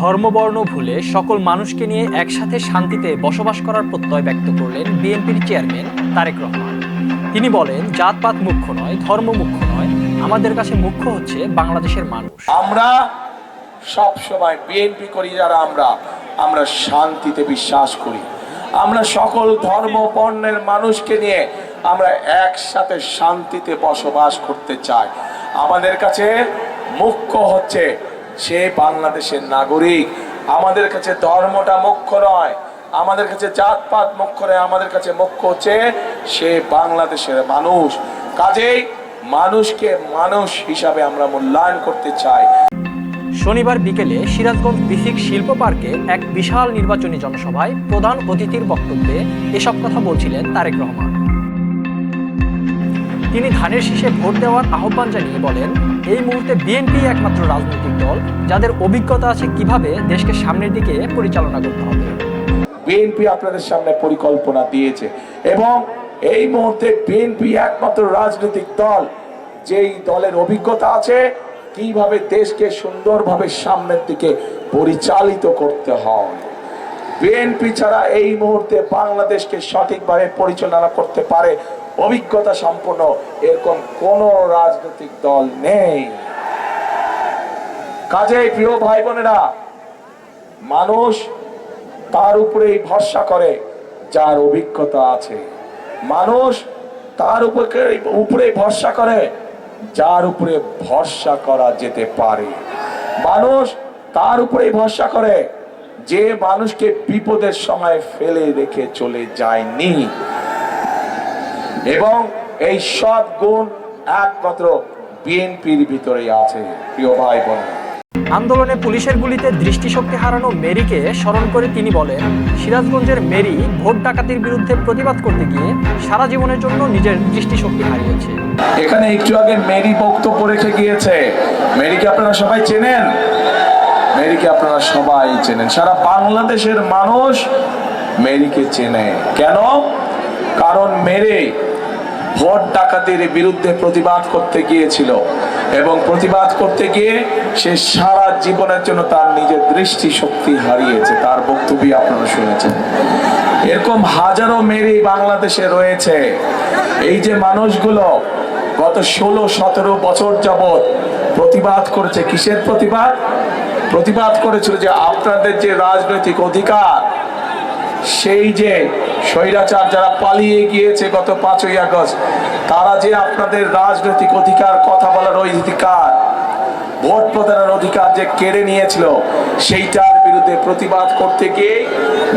ধর্মবর্ণ ভুলে সকল মানুষকে নিয়ে একসাথে শান্তিতে বসবাস করার প্রত্যয় ব্যক্ত করলেন বিএনপির চেয়ারম্যান তারেক রহমান। তিনি বলেন, জাতপাত মুখ্য নয়, ধর্ম মুখ্য নয়, আমাদের কাছে মুখ্য হচ্ছে বাংলাদেশের মানুষ। আমরা সব সময় বিএনপি করি যারা আমরা আমরা শান্তিতে বিশ্বাস করি। আমরা সকল ধর্ম বর্ণের মানুষকে নিয়ে আমরা একসাথে শান্তিতে বসবাস করতে চাই। আমাদের কাছে মুখ্য হচ্ছে সে বাংলাদেশের নাগরিক। আমাদের কাছে ধর্মটা মুখ্য নয়, আমাদের কাছে জাতপাত মুখ্য নয়, আমাদের কাছে মুখ্য হচ্ছে সে বাংলাদেশের মানুষ। কাজেই মানুষকে মানুষ হিসাবে আমরা মূল্যায়ন করতে চাই। শনিবার বিকেলে সিরাজগঞ্জ বিসিক শিল্প পার্কে এক বিশাল নির্বাচনী জনসভায় প্রধান অতিথির বক্তব্যে এসব কথা বলছিলেন তারেক রহমান। তিনি ধানের শীষে ভোট দেওয়ার আহ্বান জানিয়ে বলেন এই মুহূর্তে বিএনপি একমাত্র রাজনৈতিক দল, যাদের অভিজ্ঞতা আছে কীভাবে দেশকে সামনের দিকে পরিচালনা করতে হবে। বিএনপি আপনাদের সামনে পরিকল্পনা দিয়েছে এবং এই মুহূর্তে বিএনপি একমাত্র রাজনৈতিক দল। যেই দলের অভিজ্ঞতা আছে, কীভাবে দেশকে সুন্দরভাবে সামনের দিকে পরিচালিত করতে হয়। বিএনপি ছাড়া এই মুহূর্তে বাংলাদেশকে সঠিকভাবে পরিচালনা করতে পারে অভিজ্ঞতা সম্পন্ন এরকম কোন রাজনৈতিক দল নেই। কাজেই প্রিয় ভাই বোনেরা, মানুষ তার উপরেই ভরসা করে যার অভিজ্ঞতা আছে। মানুষ তার উপরে উপরে ভরসা করে যার উপরে ভরসা করা যেতে পারে। মানুষ তার উপরেই ভরসা করে যে মানুষকে বিপদের সময় ফেলে রেখে চলে যায়নি। এবং এই সব গুণ একমাত্র বিএনপির ভিতরেই আছে প্রিয় ভাই বোন। আন্দোলনে পুলিশের গুলিতে দৃষ্টিশক্তি হারানো মেরিকে স্মরণ করে তিনি বলেন সিরাজগঞ্জের মেরি ভোট ডাকাতির বিরুদ্ধে প্রতিবাদ করতে গিয়ে সারা জীবনের জন্য নিজের দৃষ্টিশক্তি হারিয়েছে। এখানে একটু আগে মেরি বক্তব্য রেখে গিয়েছে। মেরিকে আপনারা সবাই চেনেন? মেরিকে আপনারা সবাই চেনেন। সারা বাংলাদেশের মানুষ মেরিকে চেনে। কেন? কারণ মেরে ভোট ডাকাতির বিরুদ্ধে প্রতিবাদ করতে গিয়েছিল। এবং প্রতিবাদ করতে গিয়ে সে সারা জীবনের জন্য তার নিজের দৃষ্টি শক্তি হারিয়েছে। তার বক্তব্য আপনারা শুনেছেন। এরকম হাজারো মেরি বাংলাদেশে রয়েছে। এই যে মানুষগুলো গত ষোলো, সতেরো বছর যাবৎ প্রতিবাদ করেছে। কিসের প্রতিবাদ? প্রতিবাদ করেছিল যে আপনাদের যে রাজনৈতিক অধিকার, সেই যে স্বৈরাচার যারা পালিয়ে গিয়েছে গত পাঁচই আগস্ট, তারা যে আপনাদের রাজনৈতিক অধিকার, কথা বলার অধিকার, ভোট প্রদানের অধিকার যে কেড়ে নিয়েছিল, সেইটার বিরুদ্ধে প্রতিবাদ করতে গিয়ে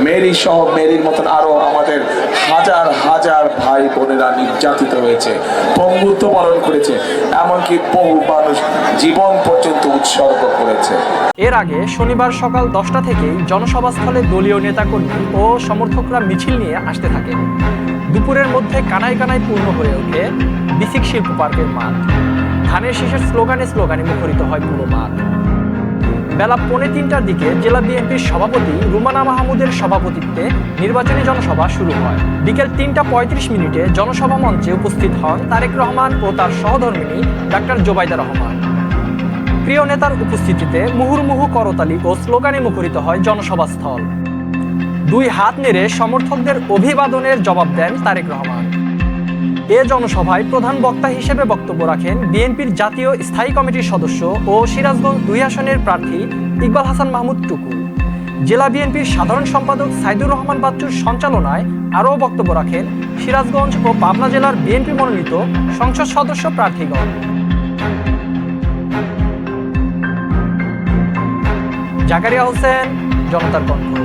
মেরি সহ মেরির মতন আরও আমাদের হাজার হাজার ভাই বোনেরা নির্যাতিত হয়েছে, পঙ্গুত্ব বরণ করেছে, এমনকি বহু মানুষ জীবন পর্যন্ত উৎসর্গ করেছে। এর আগে শনিবার সকাল দশটা থেকেই জনসভাস্থলে দলীয় নেতাকর্মী ও সমর্থকরা মিছিল নিয়ে আসতে থাকেন দুপুরের মধ্যে কানায় কানায় পূর্ণ হয়ে ওঠে বিসিক শিল্প পার্কের মাঠ। ধানের শীষের স্লোগানে স্লোগানে মুখরিত হয় পুরো মাঠ। বেলা পৌনে তিনটার দিকে জেলা বিএনপির সভাপতি রুমানা মাহমুদের সভাপতিত্বে নির্বাচনী জনসভা শুরু হয়। বিকেল তিনটা পঁয়ত্রিশ মিনিটে জনসভা মঞ্চে উপস্থিত হন তারেক রহমান ও তার সহধর্মিনী ডাক্তার জোবাইদা রহমান। প্রিয় নেতার উপস্থিতিতে মুহুর্মুহু করতালি ও স্লোগানে মুখরিত হয় জনসভাস্থল। দুই হাত নেড়ে সমর্থকদের অভিবাদনের জবাব দেন তারেক রহমান। এ জনসভায় প্রধান বক্তা হিসেবে বক্তব্য রাখেন বিএনপির জাতীয় স্থায়ী কমিটির সদস্য ও সিরাজগঞ্জ দুই আসনের প্রার্থী ইকবাল হাসান মাহমুদ টুকু। জেলা বিএনপির সাধারণ সম্পাদক সাইদুর রহমান বাচ্চুর সঞ্চালনায় আরও বক্তব্য রাখেন সিরাজগঞ্জ ও পাবনা জেলার বিএনপি মনোনীত সংসদ সদস্য প্রার্থীগণ। জাকারিয়া হোসেন, জনতার কণ্ঠ